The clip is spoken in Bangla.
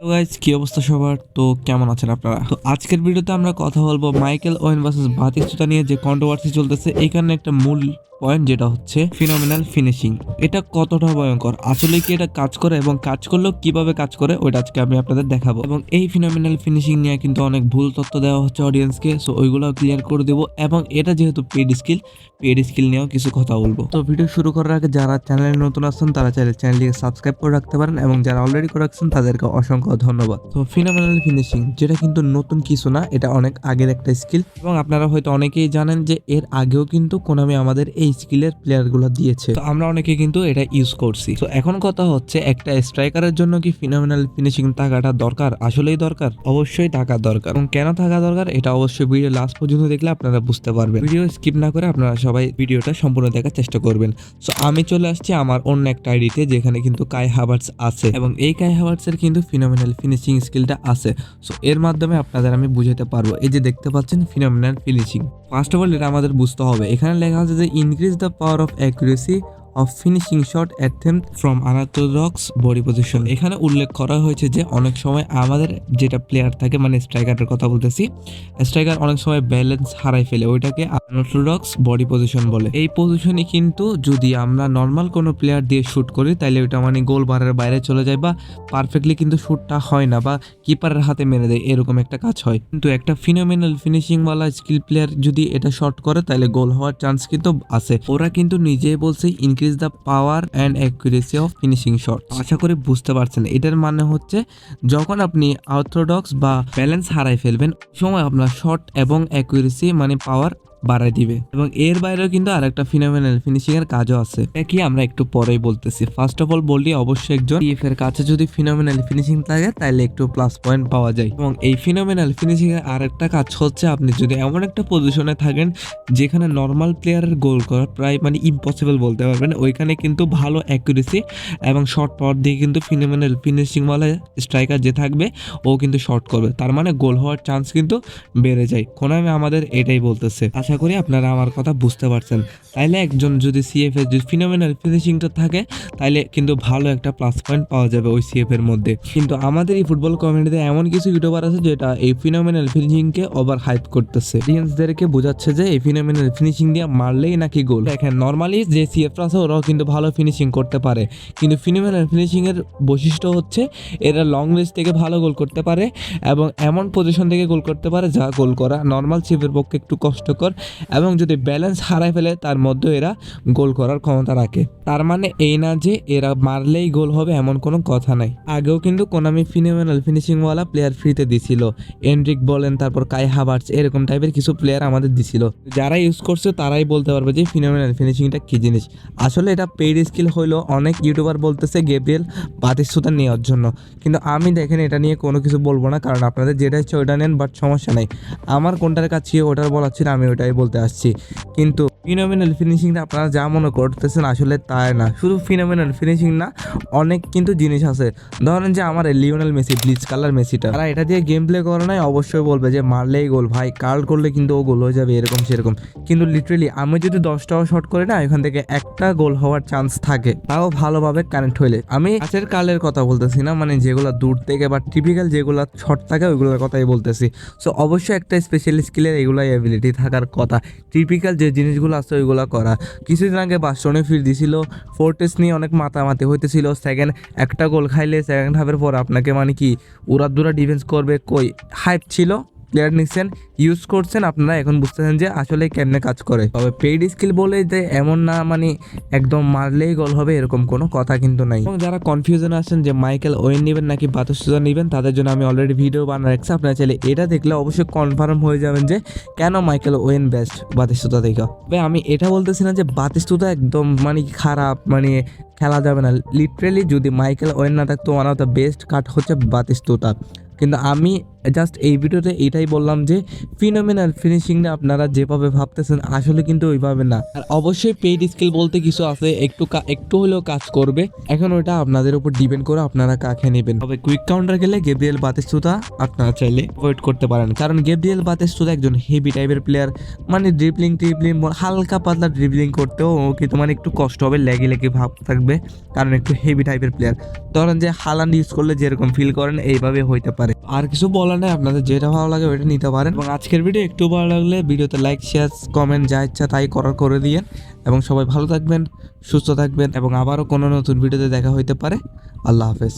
গাইজ কি অবস্থা সবার? তো কেমন আছেন আপনারা? তো আজকের ভিডিওতে আমরা কথা বলব মাইকেল ওয়েন ভার্সেস বাতিস্তুতা নিয়ে যে কন্ট্রোভার্সি চলতেছে, এখানে একটা মূল পয়েন্ট যেটা হচ্ছে ফিনোমিনাল ফিনিশিং এটা কতটা ভয়ঙ্কর? আসলে কি এটা কাজ করে এবং কাজ করলেও কীভাবে কাজ করে, ওইটা আজকে আমি আপনাদের দেখাবো। এবং এই ফিনোমিনাল ফিনিশিং নিয়ে কিন্তু অনেক ভুল তথ্য দেওয়া হচ্ছে অডিয়েন্সকে সো ওইগুলো ক্লিয়ার করে দেবো। এবং এটা যেহেতু পেড স্কিল পেড স্কিল নিয়েও কিছু কথা বলব। তো ভিডিও শুরু করার আগে যারা চ্যানেলে নতুন আসছেন, তারা চাইলে চ্যানেলটিকে সাবস্ক্রাইব করে রাখতে পারেন এবং যারা অলরেডি করে রাখছেন, তাদেরকে অসংখ্য ধন্যবাদ। তো ফিনোমিনাল ফিনিশিং যেটা কিন্তু নতুন কিছু না, এটা অনেক আগের একটা স্কিল এবং আপনারা হয়তো অনেকেই জানেন যে এর আগেও কিন্তু কোনামি আমাদের এই স্কিলের প্লেয়ারগুলো দিয়েছে। তো আমরা অনেকে কিন্তু এটা ইউজ করছি। তো এখন কথা হচ্ছে, একটা স্ট্রাইকারের জন্য কি ফিনোমিনাল ফিনিশিং থাকাটা দরকার? আসলেই দরকার? অবশ্যই থাকা দরকার। এবং কেন থাকা দরকার? এটা অবশ্যই ভিডিও লাস্ট পর্যন্ত দেখলে আপনারা বুঝতে পারবেন। ভিডিও স্কিপ না করে আপনারা সবাই ভিডিওটা সম্পূর্ণ দেখার চেষ্টা করবেন। সো আমি চলে আসছি আমার অন্য একটা আইডিতে যেখানে কিন্তু কাই হাবার্টস আছে। এবং এই কাই হাবার্টস এর কিন্তু ফিনোমিনাল ফিনিশিং স্কিলটা আছে। সো এর মাধ্যমে আপনাদের আমি বুঝাতে পারব। এই যে দেখতে পাচ্ছেন phenomenal finishing first of all এটা আমাদের বুঝতে হবে। এখানে লেখা আছে যে increase the power of accuracy of finishing shot attempt from unorthodox body position এখানে উল্লেখ করা হয়েছে যে অনেক সময় আমাদের যেটা প্লেয়ার থাকে মানে স্ট্রাইকারের কথা বলতেছি স্ট্রাইকার অনেক সময় ব্যালেন্স হারাই ফেলে, ওইটাকে আনঅর্থোডক্স বডি পজিশন বলে। এই পজিশনে কিন্তু যদি আমরা নর্মাল কোনো প্লেয়ার দিয়ে শ্যুট করি তাহলে ওইটা মানে গোল বারের বাইরে চলে যায় বা পারফেক্টলি কিন্তু শ্যুটটা হয় না বা কিপারের হাতে মেরে দেয়, এরকম একটা কাজ হয়। কিন্তু একটা ফিনোমিনাল ফিনিশিং ওয়ালা স্কিল প্লেয়ার যদি এটা শর্ট করে তাহলে গোল হওয়ার চান্স কিন্তু আছে। ওরা কিন্তু নিজেই বলছে increase the power and accuracy of finishing shot আশা করি বুঝতে পারছেন। এটার মানে হচ্ছে, যখন আপনি আর্থোডক্স বা ব্যালেন্স হারাই ফেলবেন, সময় আপনার শট এবং অ্যাকুরেসি মানে পাওয়ার বাড়াই দিবে। এবং এর বাইরেও কিন্তু আরেকটা ফিনোমিনাল ফিনিশিং এর কাজও আছে। কি আমরা একটু পরেই বলতেছি। ফার্স্ট অফ অল বললি অবশ্যই একজন ইএফ এর কাছে যদি ফিনোমিনাল ফিনিশিং থাকে তাহলে একটু প্লাস পয়েন্ট পাওয়া যায়। এবং এই ফিনোমিনাল ফিনিশিং এর আরেকটা কাজ হচ্ছে, আপনি যদি এমন একটা পজিশনে থাকেন, যেখানে নর্মাল প্লেয়ারের গোল করা প্রায় মানে ইম্পসিবল বলতে পারবেন, ওইখানে কিন্তু ভালো অ্যাকুরেসি এবং শর্ট পাওয়ার দিয়ে কিন্তু ফিনোমিনাল ফিনিশিংওয়ালা স্ট্রাইকার যে থাকবে, ও কিন্তু শর্ট করবে। তার মানে গোল হওয়ার চান্স কিন্তু বেড়ে যায়। কোনামে আমাদের এটাই বলতেছে। আশা করি আপনারা আমার কথা বুঝতে পারছেন। তাইলে একজন যদি সিএফ এর যদি ফিনোমিনাল ফিনিশিংটা থাকে, তাইলে কিন্তু ভালো একটা প্লাস পয়েন্ট পাওয়া যাবে ওই সিএফ এর মধ্যে। কিন্তু আমাদের এই ফুটবল কমিউনিটিতে এমন কিছু ইউটিউবার আছে যেটা এই ফিনোমিনাল ফিনিশিংকে ওভার হাইপ করতেছে। অডিয়েন্সদেরকে বোঝাচ্ছে যে এই ফিনোমিনাল ফিনিশিং দিয়ে মারলেই নাকি গোল। দেখেন নর্মালি যে সিএফ আছে, ওরাও কিন্তু ভালো ফিনিশিং করতে পারে। কিন্তু ফিনোমিনাল ফিনিশিং এর বৈশিষ্ট্য হচ্ছে, এরা লং রেঞ্জ থেকে ভালো গোল করতে পারে এবং এমন পজিশন থেকে গোল করতে পারে যা গোল করা নর্মাল সিএফের পক্ষে একটু কষ্টকর। এবং যদি ব্যালেন্স হারায় ফেলে, তার মধ্যে এরা গোল করার ক্ষমতা রাখে। তার মানে এই না যে এরা মারলেই গোল হবে এমন কোনো কথা নাই। আগেও কিন্তু কোনামি ফিনোমিনাল ফিনিশিংওয়ালা প্লেয়ার ফ্রিতে দিছিল। এন্ড্রিক বলেন, তারপর কাই হাবার্টস এরকম টাইপের কিছু প্লেয়ার আমাদের দিছিল। যারা ইউজ করছে, তারাই বলতে পারবে যে ফিনোমিনাল ফিনিশিংটা কী জিনিস। আসলে এটা পেইড স্কিল হইলেও অনেক ইউটিউবার বলতেছে গেব্রিয়েল বাতিস্তুতা নেওয়ার জন্য। কিন্তু আমি দেখেন এটা নিয়ে কোনো কিছু বলব না, কারণ আপনাদের যেটা ইচ্ছে ওইটা নেন বাট সমস্যা নাই। আমার কোনটার কাছে ওটার বলার ছিল, আমি বলতে আসছি। কিন্তু ফিনোমিনাল ফিনিশিংটা আপনারা যা মনে করতেছেন আসলে তাই না? শুধু ফিনোমিনাল ফিনিশিং না, অনেক কিন্তু জিনিস আছে। ধরেন যে আমার লিওনেল মেসি ব্লিচ কালার মেসিটা। তারা এটা দিয়ে গেম প্লে করে নাই, অবশ্যই বলবে যে মারলেই গোল ভাই কার্ল করলে কিন্তু ও গোল হয়ে যাবে, এরকম সেরকম। কিন্তু লিটারেলি আমি যদি দশটাও শট করি না, এখান থেকে একটা গোল হওয়ার চান্স থাকে। তাও ভালোভাবে কানেক্ট হইলে। আমি কাছের কালের কথা বলতেছি না মানে যেগুলো দূর থেকে বা টিপিক্যাল যেগুলো শট থাকে, ওইগুলোর কথাই বলতেছি। সো অবশ্যই একটা স্পেশাল স্কিলের এগুলাই অ্যাবিলিটি থাকার কথা। টিপিক্যাল যে জিনিসগুলো আছে ওইগুলো করা। কিছুদিন আগে বাস্টনে ফির দিছিল ফোর্টেস নিয়ে অনেক মাতামাতি হইতেছিল। সেকেন্ড একটা গোল খাইলে সেকেন্ড হাফের পর আপনাকে মানে কি উড়াদুরা ডিফেন্স করবে কই? হাইপ ছিল। প্লেয়ার নিচ্ছেন ইউজ করছেন, আপনারা এখন বুঝতেছেন যে আসলে কেমনে কাজ করে। তবে পেইড স্কিল বলে যে এমন না মানে একদম মারলেই গোল হবে এরকম কোনো কথা কিন্তু নাই। এবং যারা কনফিউশন আছেন যে মাইকেল ওয়েন নেবেন নাকি বাতুসুজা নেবেন, তাদের জন্য আমি অলরেডি ভিডিও বানা রাখছি। আপনারা চাইলে এটা দেখলে অবশ্যই কনফার্ম হয়ে যাবেন যে কেন মাইকেল ওয়েন বেস্ট বাতিস্তুতা থেকে তবে আমি এটা বলতেছি না যে বাতিস্তুতা একদম মানে খারাপ মানে খেলা যাবে না। লিটারেলি যদি মাইকেল ওয়েন না থাকতো one of the best cut হচ্ছে বাতিস্তুতা কিন্তু আমি জাস্ট এই ভিডিওতে এটাই বললাম যে ফিনোমিনাল ফিনিশিংটা আপনারা যেভাবে ভাবতেছেন আসলে কিন্তু ওইভাবে না। আর অবশ্যই পেইড স্কিল বলতে কিছু আছে, একটু একটু হলেও কাজ করবে। এখন ওটা আপনাদের উপর ডিপেন্ড করে আপনারা কাকে নেবেন। তবে কুইক কাউন্টার গেলে গেব্রিয়েল বাতিস্তুতা আপনারা চাইলে অ্যাভয়েড করতে পারেন। কারণ গেব্রিয়েল বাতিস্তুতা একজন হেভি টাইপের প্লেয়ার মানে ড্রিবলিং ট্রিবলিং হালকা পাতলা ড্রিবলিং করতেও কিন্তু মানে একটু কষ্ট হবে ল্যাগি ল্যাগি ভাব থাকবে। কারণ একটু হেভি টাইপের প্লেয়ার ধরেন যে হালান্ড ইউজ করলে যেরকম ফিল করেন, এইভাবে হইতে পারে। আর কিছু বলার নেই আপনাদের যেটা ভালো লাগে ওইটা নিতে পারেন। এবং আজকের ভিডিও একটু ভালো লাগলে ভিডিওতে লাইক শেয়ার কমেন্ট যা ইচ্ছা তাই করার করে দিয়েন। এবং সবাই ভালো থাকবেন, সুস্থ থাকবেন এবং আবারও কোনো নতুন ভিডিওতে দেখা হইতে পারে। আল্লাহ হাফেজ।